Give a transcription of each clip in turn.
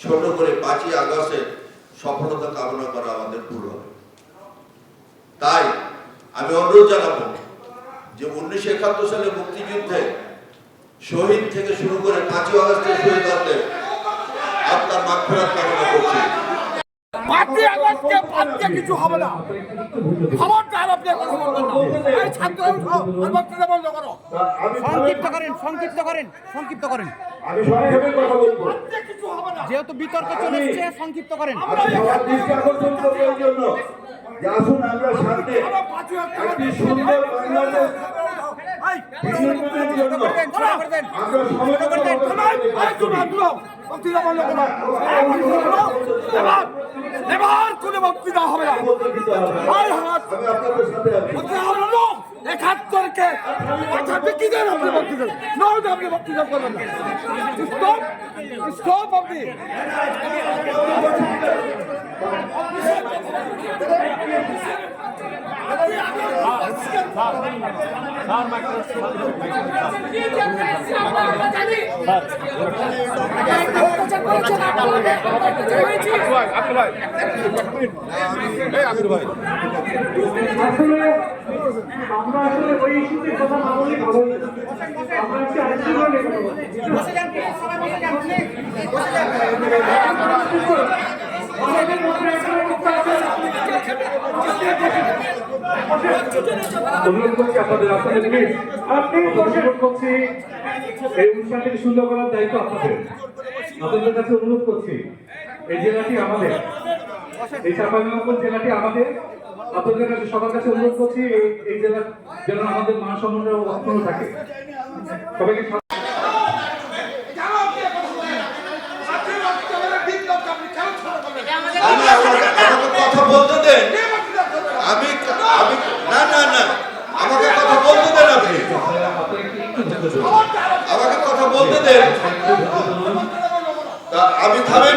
ছোট করে পাঁচই আগস্টের সফলতা কামনা করা আমাদের ভুল হবে। তাই আমি অনুরোধ জানাব যে উনিশশো একাত্তর সালে মুক্তিযুদ্ধে শহীদ থেকে শুরু করে পাঁচই আগস্টের শহীদ হতে আপনার মাঠফেরাত কামনা করছি। সংক্ষিপ্ত করেন সংক্ষিপ্ত করেন সংক্ষিপ্ত করেন। আমি সংক্ষেপে কথা বলব। যেহেতু বিতর্ক চলে এসছে সংক্ষিপ্ত করেন। আসুন আমরা সামনে একটি সুন্দর বাংলাদেশ এবার কোনো বক্তৃতা হবে না। একাত্তরকে কথা বিক্রি দেন আপনি বক্তৃতা নয় আপনি বক্তৃতা করবেন স্টপ স্টপ আপনি আসলে আমরা আসলে ওই ইস্যুতে কথা না ভালো। আমরা হচ্ছে আরেকটু লেগে পড়ব। আমাদের মধ্যে একটা কথা আছে। অনুরোধ করছি আপনাদের আপনাদের অনুরোধ করছি এই অনুষ্ঠানটি সুন্দর করার দায়িত্ব আপনাদের। আপনাদের কাছে অনুরোধ করছি এই জেলাটি আমাদের। এই জেলাটি আমাদের। আপনাদের কাছে সবার কাছে অনুরোধ করছি এই এই জেলা যেন আমাদের মান অক্ষুণ্ণ থাকে। সবাইকে। আমি আমি না না না। আমাকে কথা বলতে দেন আপনি। আমাকে কথা বলতে দেন। আমি থামেন।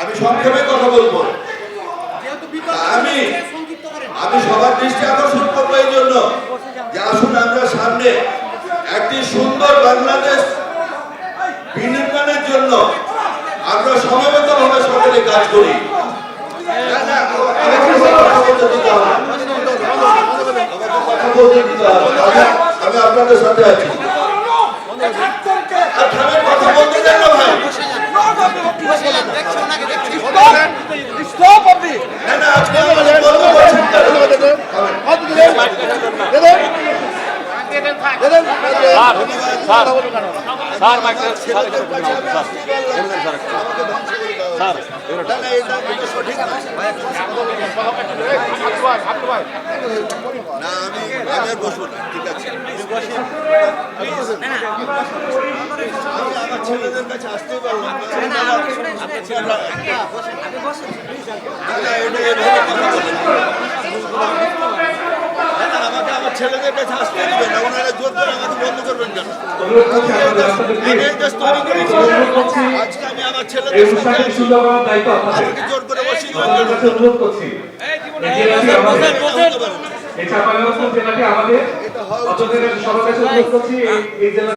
আমি সংক্ষেপে কথা বলব। আমি আমি সবার দৃষ্টি আকর্ষণ করব এই জন্য যে আসুন আমরা সামনে একটি সুন্দর বাংলাদেশ বিনির্মাণের জন্য আমরা সমবেত ভাবে সকলে কাজ করি। আমি- আপনাদের সাথে আছি আর দেন না আমি আমি আর বসবো না ঠিক আছে? আমি আমার ছেলেদের কাছে আসতেই পারলাম আমাকে আমার ছেলেদের কাছে আসতে দিবেন না ওনারা জোর করে আমাকে বন্ধ করবেন আপনাদের আমি এই দেশ তৈরি করেছি। আজকে আমি আমার ছেলেদের আমাকে জোর করে বসিয়ে? কাছে অনুরোধ করছি। আমাদের অনুরোধ এই জেলা